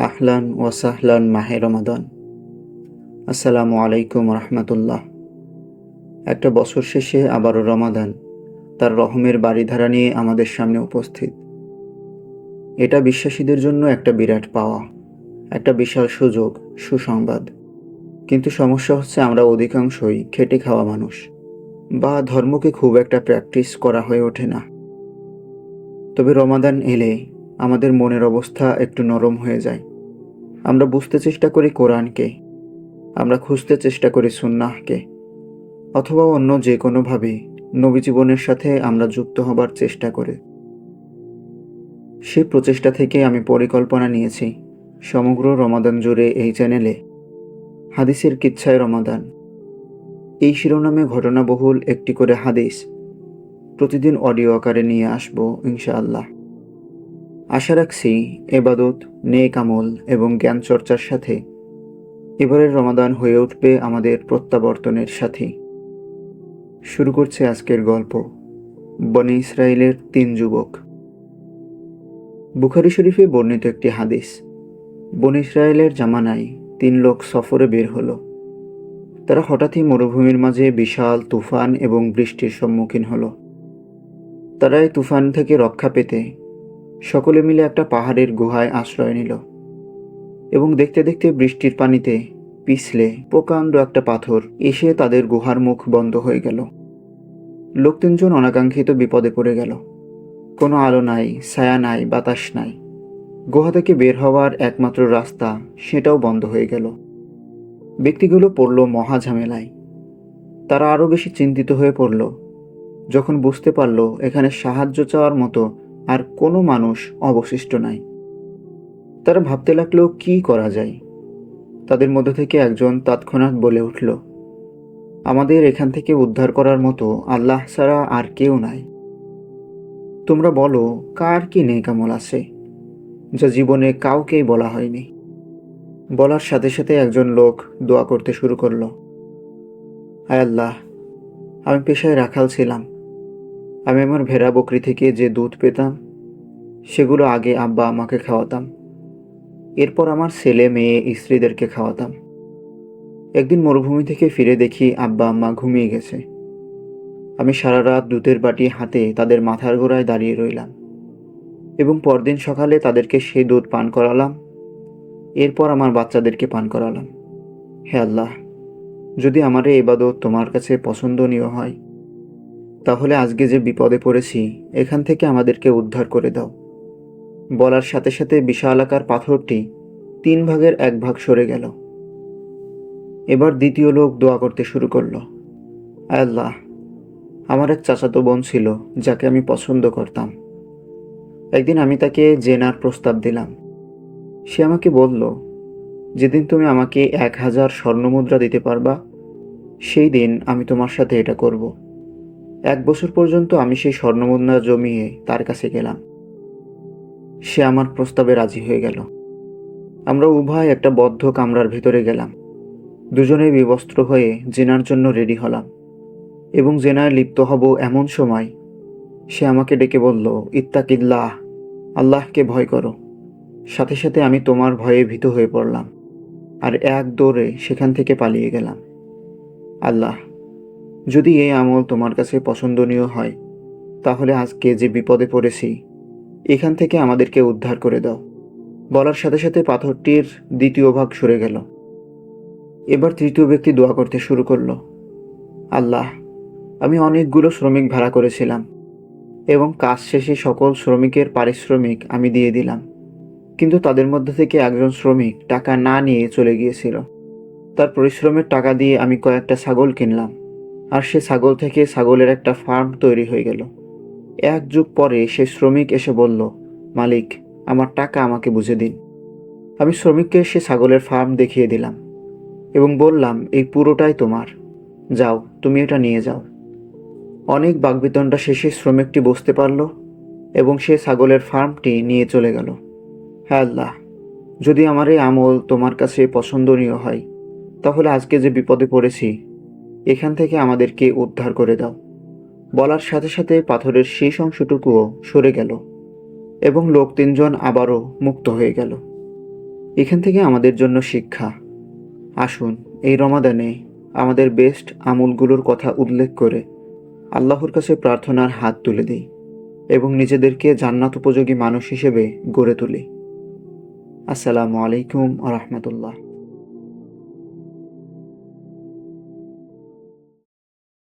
আহলান ওয়াসাহলান মাহে রমাদান। আসসালামু আলাইকুম রহমতুল্লাহ। একটা বছর শেষে আবারও রমাদান, তার রহমের বাড়িধারা নিয়ে আমাদের সামনে উপস্থিত। এটা বিশ্বাসীদের জন্য একটা বিরাট পাওয়া, একটা বিশাল সুযোগ, সুসংবাদ। কিন্তু সমস্যা হচ্ছে আমরা অধিকাংশই খেটে খাওয়া মানুষ, বা ধর্মকে খুব একটা প্র্যাকটিস করা হয়ে ওঠে না। তবে রমাদান এলে আমাদের মনের অবস্থা একটু নরম হয়ে যায়। আমরা বুঝতে চেষ্টা করি কোরআনকে, আমরা খুঁজতে চেষ্টা করি সুন্নাহকে, অথবা অন্য যে কোনোভাবে নবী জীবনের সাথে আমরা যুক্ত হবার চেষ্টা করি। সেই প্রচেষ্টা থেকে আমি পরিকল্পনা নিয়েছি সমগ্র রমাদান জুড়ে এই চ্যানেলে, হাদিসের কিচ্ছায় রমাদান। এই শিরোনামে ঘটনাবহুল একটি করে হাদিস, প্রতিদিন অডিও আকারে নিয়ে আসব ইনশাআল্লাহ। আশা রাখছি এবাদত, নেক আমল এবং জ্ঞান চর্চার সাথে এবারের রমাদান হয়ে উঠবে আমাদের প্রত্যাবর্তনের সাথে। শুরু করছে আজকের গল্প, বনি ইসরায়েলের তিন যুবক। বুখারি শরীফে বর্ণিত একটি হাদিস, বনি ইসরায়েলের জামানায় তিন লোক সফরে বের হলো। তারা হঠাৎই মরুভূমির মাঝে বিশাল তুফান এবং বৃষ্টির সম্মুখীন হলো। তারা এই তুফান থেকে রক্ষা পেতে সকলে মিলে একটা পাহাড়ের গুহায় আশ্রয় নিল এবং দেখতে দেখতে বৃষ্টির পানিতে পিছলে প্রকাণ্ড একটা পাথর এসে তাদের গুহার মুখ বন্ধ হয়ে গেল। লোক তিনজন অনাকাঙ্ক্ষিত বিপদে পড়ে গেল। কোনো আলো নাই, ছায়া নাই, বাতাস নাই। গুহা থেকে বের হওয়ার একমাত্র রাস্তা সেটাও বন্ধ হয়ে গেল। ব্যক্তিগুলো পড়ল মহা ঝামেলায়। তারা আরও বেশি চিন্তিত হয়ে পড়ল। যখন বুঝতে পারল এখানে সাহায্য চাওয়ার মতো আর কোনো মানুষ অবশিষ্ট নাই। তারা ভাবতে লাগল, কি করা যায়? তাদের মধ্য থেকে একজন তৎক্ষণাৎ বলে উঠল, আমাদের এখান থেকে উদ্ধার করার মতো আল্লাহ ছাড়া আর কেউ নাই। তোমরা বলো, কার কি নেই কামল আছে, যা জীবনে কাউকেই বলা হয়নি? বলার সাথে সাথে একজন লোক দোয়া করতে শুরু করল, আয় আল্লাহ, আমি পেশায় রাখাল ছিলাম। আমি আমার ভেড়া বকরি থেকে যে দুধ পেতাম, সেগুলো আগে আব্বা আমাকে খাওয়াতাম। এরপর আমার ছেলে, মেয়ে, স্ত্রীদেরকে খাওয়াতাম। একদিন মরুভূমি থেকে ফিরে দেখি আব্বা আম্মা ঘুমিয়ে গেছে। আমি সারা রাত দুধের বাটি হাতে তাদের মাথার গোড়ায় দাঁড়িয়ে রইলাম এবং পরদিন সকালে তাদেরকে সেই দুধ পান করালাম। এরপর আমার বাচ্চাদেরকে পান করালাম। হে আল্লাহ, যদি আমার এই এবাদত তোমার কাছে পছন্দনীয় হয় তাহলে আজকে যে বিপদে পড়েছি, এখান থেকে আমাদেরকে উদ্ধার করে দাও। বলার সাথে সাথে বিশাল আকার পাথরটি তিন ভাগের এক ভাগ সরে গেল। এবার দ্বিতীয় লোক দোয়া করতে শুরু করল, আল্লাহ, আমার এক চাচাতো বোন ছিল, যাকে আমি পছন্দ করতাম। একদিন আমি তাকে জেনার প্রস্তাব দিলাম। সে আমাকে বলল, যেদিন তুমি আমাকে এক হাজার স্বর্ণমুদ্রা দিতে পারবা, সেই দিন আমি তোমার সাথে এটা করব। এক বছর পর্যন্ত আমি সেই স্বর্ণমুদ্রা জমিয়ে তার কাছে গেলাম। সে আমার প্রস্তাবে রাজি হয়ে গেল। আমরা উভয় একটা বদ্ধ কামরার ভেতরে গেলাম। দুজনে বিবস্ত্র হয়ে জেনার জন্য রেডি হলাম এবং জেনায় লিপ্ত হব এমন সময় সে আমাকে ডেকে বলল, ইত্তাকিল্লাহ, আল্লাহকে ভয় করো। সাথে সাথে আমি তোমার ভয়ে ভীত হয়ে পড়লাম আর এক দৌড়ে সেখান থেকে পালিয়ে গেলাম। আল্লাহ যদি এই আমল তোমার কাছে পছন্দনীয় হয়, তাহলে আজকে যে বিপদে পড়েছি, এখান থেকে আমাদেরকে উদ্ধার করে দাও। বলার সাথে সাথে পাথরটির দ্বিতীয় ভাগ সরে গেল। এবার তৃতীয় ব্যক্তি দোয়া করতে শুরু করল। আল্লাহ, আমি অনেকগুলো শ্রমিক ভাড়া করেছিলাম এবং কাজ শেষে সকল শ্রমিকের পারিশ্রমিক আমি দিয়ে দিলাম। কিন্তু তাদের মধ্যে থেকে একজন শ্রমিক টাকা না নিয়ে চলে গিয়েছিল। তার পরিশ্রমের টাকা দিয়ে আমি কয়েকটা ছাগল কিনলাম। আর সে ছাগল থেকে ছাগলের একটা ফার্ম তৈরি হয়ে গেল। এক যুগ পরে সে শ্রমিক এসে বলল, মালিক, আমার টাকা আমাকে বুঝে দিন। আমি শ্রমিককে সে ছাগলের ফার্ম দেখিয়ে দিলাম এবং বললাম, এই পুরোটাই তোমার। যাও, তুমি এটা নিয়ে যাও। অনেক বাগবিতণ্ডা শেষে শ্রমিকটি বসতে পারল এবং সে ছাগলের ফার্মটি নিয়ে চলে গেল। হ্যাঁ আল্লাহ, যদি আমার এই আমল তোমার কাছে পছন্দনীয় হয়, তাহলে আজকে যে বিপদে পড়েছি এখান থেকে আমাদেরকে উদ্ধার করে দাও। বলার সাথে সাথে পাথরের শেষ অংশটুকুও সরে গেল এবং লোক তিনজন আবারও মুক্ত হয়ে গেল। এখান থেকে আমাদের জন্য শিক্ষা। আসুন, এই রমাদানে আমাদের বেস্ট আমলগুলোর কথা উল্লেখ করে আল্লাহর কাছে প্রার্থনার হাত তুলে দিই এবং নিজেদেরকে জান্নাত উপযোগী মানুষ হিসেবে গড়ে তুলি। আসসালামু আলাইকুম আ রহমতুল্লাহ।